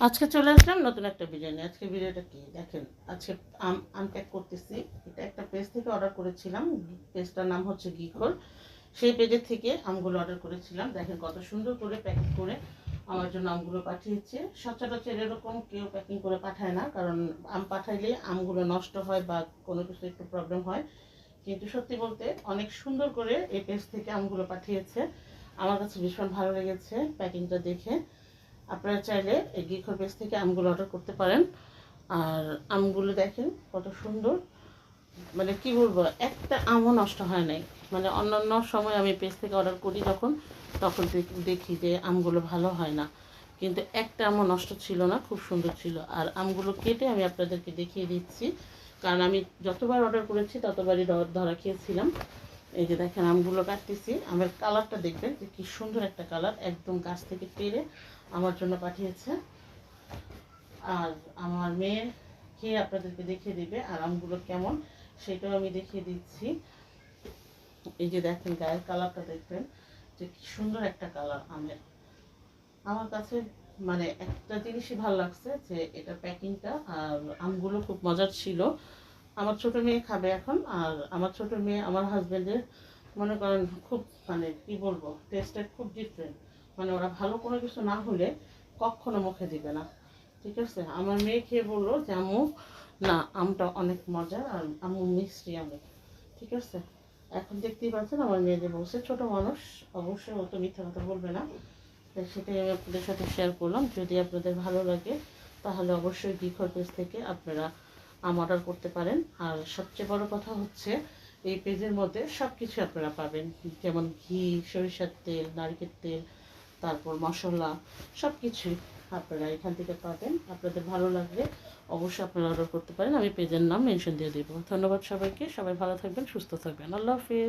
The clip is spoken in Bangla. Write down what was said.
আজকে চলে আসলাম নতুন একটা বিরিয়ানি আজকে ভিডিওটা কি? দেখেন, আজকে আম আনপ্যাক করতেছি। এটা একটা পেজ থেকে অর্ডার করেছিলাম। পেজটার নাম হচ্ছে গিখর সেই পেজের থেকে আমগুলো অর্ডার করেছিলাম। দেখেন কত সুন্দর করে প্যাকিং করে আমার জন্য আমগুলো পাঠিয়েছে। সচরাচর এরকম কেউ প্যাকিং করে পাঠায় না, কারণ আম পাঠাইলে আমগুলো নষ্ট হয় বা কোনো কিছু একটু প্রবলেম হয়। কিন্তু সত্যি বলতে অনেক সুন্দর করে এই পেজ থেকে আমগুলো পাঠিয়েছে। আমার কাছে ভীষণ ভালো লেগেছে প্যাকিংটা দেখে। আপনারা চাইলে এই গিখর পেজ থেকে আমগুলো অর্ডার করতে পারেন। আর আমগুলো দেখেন কত সুন্দর। মানে কি বলব, একটা আমও নষ্ট হয় নাই। মানে অন্যান্য সময় আমি পেজ থেকে অর্ডার করি যখন, তখন দেখ- যে আমগুলো ভালো হয় না। কিন্তু একটা আমও নষ্ট ছিল না, খুব সুন্দর ছিল। আর আমগুলো কেটে আমি আপনাদেরকে দেখিয়ে দিচ্ছি। কারণ আমি যতবার অর্ডার করেছি, ততবারই ধরা খেয়েছিলাম। এই যে দেখেন, আমগুলো কাটতেছি। আমের কালারটা দেখবেন যে কি সুন্দর একটা কালার, একদম গাছ থেকে পেরে আমার জন্য পাঠিয়েছে। আর আমার মেয়ে খেয়ে আপনাদেরকে দেখিয়ে দিবে, আর আমগুলো কেমন, সেটাও আমি দেখিয়ে দিচ্ছি। এই যে দেখেন, গায়ের কালারটা দেখবেন যে কি সুন্দর একটা কালার আমের। আমার কাছে মানে একটা জিনিসই ভালো লাগছে যে এটা প্যাকিংটা, আর আমগুলো খুব মজার ছিল। আমার ছোট মেয়ে খাবে এখন, আর আমার ছোট মেয়ে আমার হাজবেন্ডের মনে করেন খুব মানে কি বলব টেস্টের খুব ডিফারেন্ট মানে ওরা ভালো কোনো কিছু না হলে কখনো মুখে দিবে না। ঠিক আছে? আমার মেয়ে খেয়ে বলল যে, আম্মু, না, আমটা অনেক মজা আর আম্মু মিষ্টি আমি ঠিক আছে? এখন দেখতেই পাচ্ছেন আমার মেয়ে যে বলছে, ছোটো মানুষ, অবশ্যই ও তো মিথ্যা কথা বলবে না। তাই সেটাই আমি আপনাদের সাথে শেয়ার করলাম। যদি আপনাদের ভালো লাগে, তাহলে অবশ্যই গিখর পেজ থেকে আপনারা আম অর্ডার করতে পারেন। আর সবচেয়ে বড় কথা হচ্ছে, এই পেজের মধ্যে সব কিছু আপনারা পাবেন। যেমন ঘি, সরিষার তেল, নারকেল তেল, তারপর মশলা সব কিছুই আপনারা এখান থেকে পাবেন। আপনাদের ভালো লাগলে অবশ্যই আপনারা অর্ডার করতে পারেন। আমি পেজের নাম মেনশন দিয়ে দেবো। ধন্যবাদ সবাইকে। সবাই ভালো থাকবেন, সুস্থ থাকবেন। আল্লাহ হাফিজ।